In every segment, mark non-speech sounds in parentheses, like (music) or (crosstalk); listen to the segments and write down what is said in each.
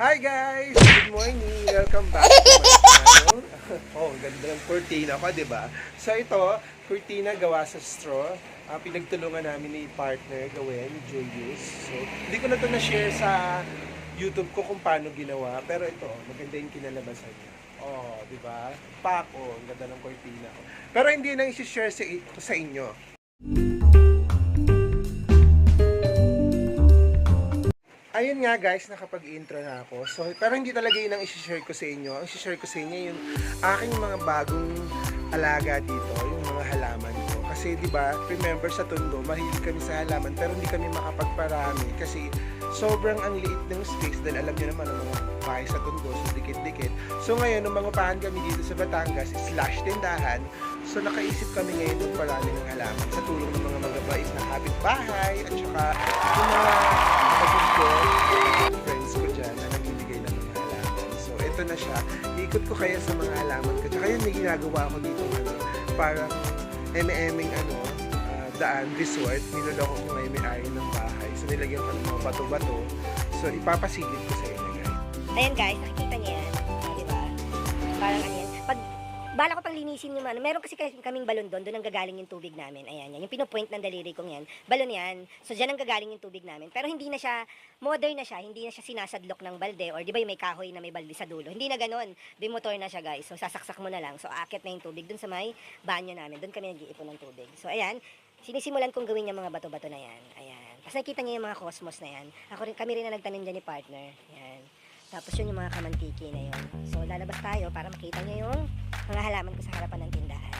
Hi guys! Good morning! Welcome back to my channel. (laughs) oh, ganda ng cortina ko, di ba? So ito, cortina gawa sa straw. Ah, pinagtulungan namin ni partner gawin, Julius. So, hindi ko na ito na-share sa YouTube ko kung paano ginawa. Pero ito, maganda yung kinalabasan niya. Oh, di ba? Pako, ang ganda ng cortina ko. Pero hindi na i-share sa, sa inyo. Ayun nga guys, nakapag-intro na ako. So, pero hindi talaga yun ang isi-share ko sa inyo. Ang isi-share ko sa inyo yung aking mga bagong alaga dito, yung mga halaman ko. Kasi 'di ba, remember sa Tondo, mahilig kami sa halaman pero hindi kami makapagparami kasi sobrang ang liit ng space dahil alam niyo naman ang mga bahay sa Tondo, so dikit-dikit. So ngayon, nung mangupahan kami dito sa Batangas, slash tindahan, so nakaisip kami ngayon ng parami ng halaman sa tulong ng mga magabais na kapitbahay at saka yung mga kapatid ko, friends ko dyan na nagbibigay ng mga halaman. So ito na siya. Iikot ko kaya sa mga halaman ko. Tsaka yun, may ginagawa ko dito ano, parang eme-eming ano, ah, daan, resort. Niloloko ko ngayon may ayon ng bahay. So nilagyan ko ng mga bato-bato. So ipapasilip ko sa inyo guys. Ayan guys, nakikita niyo yan. Ah, di ba? Parang ano bala ko pang linisin yung ano, meron kasi kaming balon doon, doon ang gagaling yung tubig namin. Ayan yan. Yung pinupoint ng daliri kong yan. Balon yan. So dyan ang gagaling yung tubig namin. Pero hindi na siya, modern na siya, hindi na siya sinasadlok ng balde. Or di ba yung may kahoy na may balde sa dulo. Hindi na ganun. Bimotor na siya guys. So sasaksak mo na lang. So akit na yung tubig doon sa may banyo namin. Doon kami nag-iipon ng tubig. So ayan, sinisimulan kong gawin yung mga bato-bato na yan. Ayan. Tapos nakikita niyo yung mga cosmos na yan. Ako rin, kami rin na nagtanim dyan ni partner. Ayan. Tapos yun yung mga kamantiki na yun. So lalabas tayo para makita niyo yung mga halaman ko sa harapan ng tindahan.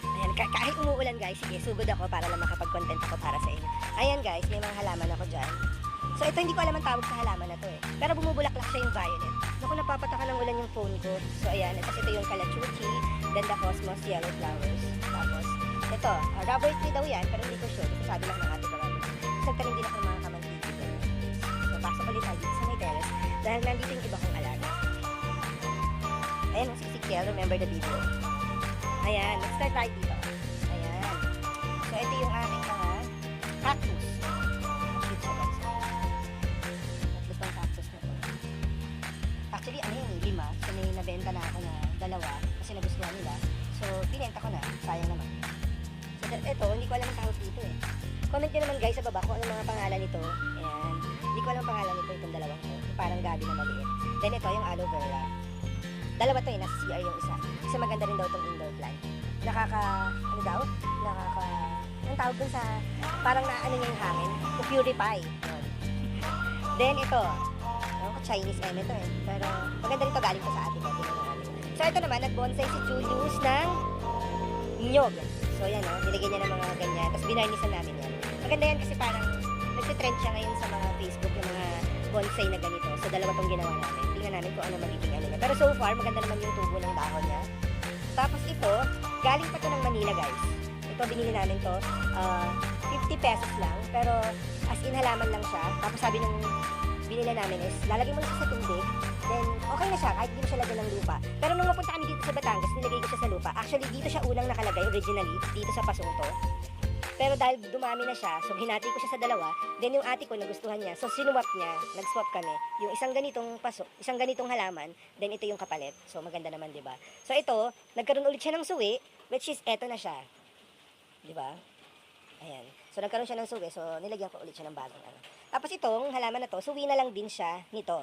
Ayan, ka- kahit umuulan guys, sige, sugod ako para lang makapag-content ako para sa inyo. Ayan guys, may mga halaman ako dyan. So ito hindi ko alam ang tawag sa halaman na to eh. Pero bumubulaklak siya yung violet. Naku, napapataka ng ulan yung phone ko. So ayan, tapos ito yung kalachuchi, then the cosmos yellow flowers. Tapos ito, uh, rubber tree daw yan, pero hindi ko sure. Kasi sabi lang ng ate ko. So nagtanim din ako mga dahil nandito yung iba kong alaga. Ayan, ang sisig remember the video. Ayan, let's start tayo dito. Ayan. So ito yung aking mga cactus. Cute siya guys. Tatlo pang cactus na to. Actually, ano yun, lima. So may nabenta na ako na dalawa kasi nagustuhan nila. So, pinenta ko na. Sayang naman. So, ito, hindi ko alam ang tawag dito eh. Comment nyo naman guys sa baba kung ano mga pangalan nito. Ayan. Hindi ko alam ang pangalan nito itong dalawang to. Parang gabi na maliit. Then ito, yung aloe vera. Dalawa to eh, nasa CR yung isa. Kasi maganda rin daw itong indoor plant. Nakaka, ano daw? Nakaka, anong tawag dun sa, parang na ano niya yung hangin? To purify. Then ito, ano, Chinese M ito eh. Pero maganda rin to galing to sa atin. So ito naman, nag-bonsai si Julius ng nyog. So yan o, nilagyan niya ng mga ganyan. Tapos binarnisan namin yan. Maganda yan kasi parang nagsitrend siya ngayon sa mga Facebook yung mga bonsai na ganito. So dalawa tong ginawa namin. Tingnan namin kung ano magiging ano niya. Pero so far, maganda naman yung tubo ng dahon niya. Tapos ito, galing pa to ng Manila guys. Ito, binili namin to. ah, 50 pesos lang. Pero as in halaman lang siya. Tapos sabi nung binili namin is, lalagay mo na siya sa tubig. Then, okay na siya, kahit di mo siya lagyan ng lupa. Pero nung mapunta kami dito sa Batangas, nilagay ko siya sa lupa. Actually, dito siya unang nakalagay originally, dito sa Pasunto. Pero dahil dumami na siya, so hinati ko siya sa dalawa, then yung ate ko nagustuhan niya, so sinuwap niya, nag-swap kami. Yung isang ganitong paso, isang ganitong halaman, then ito yung kapalit. So maganda naman, 'di ba? So ito, nagkaroon ulit siya ng suwi, which is eto na siya. 'Di ba? Ayan. So nagkaroon siya ng suwi, so nilagyan ko ulit siya ng bagong ano. Tapos itong halaman na to, suwi na lang din siya nito.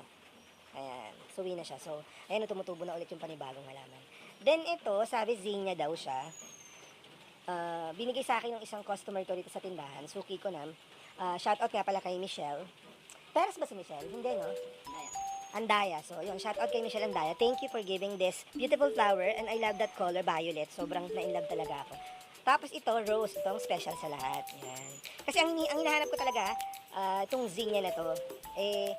Ayan, suwi na siya. So, ayan, tumutubo na ulit yung panibagong halaman. Then ito, sabi zinnia daw siya. Ah, binigay sa akin ng isang customer ko dito sa tindahan. Suki ko na. Ah, shout out nga pala kay Michelle. Peras ba si Michelle? Hindi, no? Andaya. So, yun, shout out kay Michelle Andaya. Thank you for giving this beautiful flower and I love that color, violet. Sobrang na-inlove talaga ako. Tapos ito, rose. Itong special sa lahat. Yan. Kasi ang, ang hinahanap ko talaga, ah, itong zinnia na to, eh,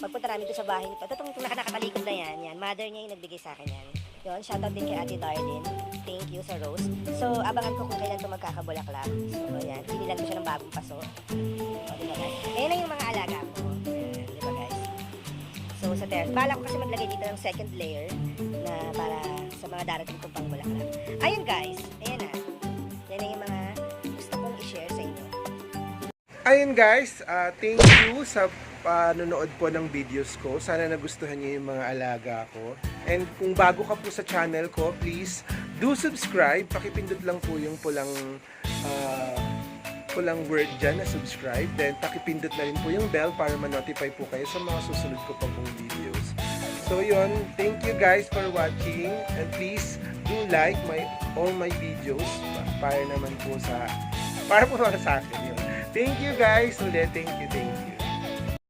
pagpunta namin doon sa bahay nito, ito itong nakatalikod na yan, yan, mother niya yung nagbigay sa akin yan. Yun, shoutout din kay Ate Darlene. Thank you sa Rose. So, abangan ko kung kailan ito magkakabulaklak. So, yan, binilan ko siya ng bagong paso. O, di ba guys? Ayan na yung mga alaga ko. Ayan, di ba guys? So, sa terrace. Bala ko kasi maglagay dito ng second layer na para sa mga darating kong pangbulaklak. Ayun guys, ayan na. Yan na yung mga ayun guys, ah, thank you sa panonood po ng videos ko. Sana nagustuhan niyo yung mga alaga ko. And kung bago ka po sa channel ko, please do subscribe. Pakipindot lang po yung pulang ah, pulang word dyan na subscribe. Then pakipindot na rin po yung bell para ma-notify po kayo sa mga susunod ko pa pong videos. So yun, thank you guys for watching. And please do like my all my videos pa- para naman po sa para po sa akin yun. Thank you guys ulit. Thank you, thank you.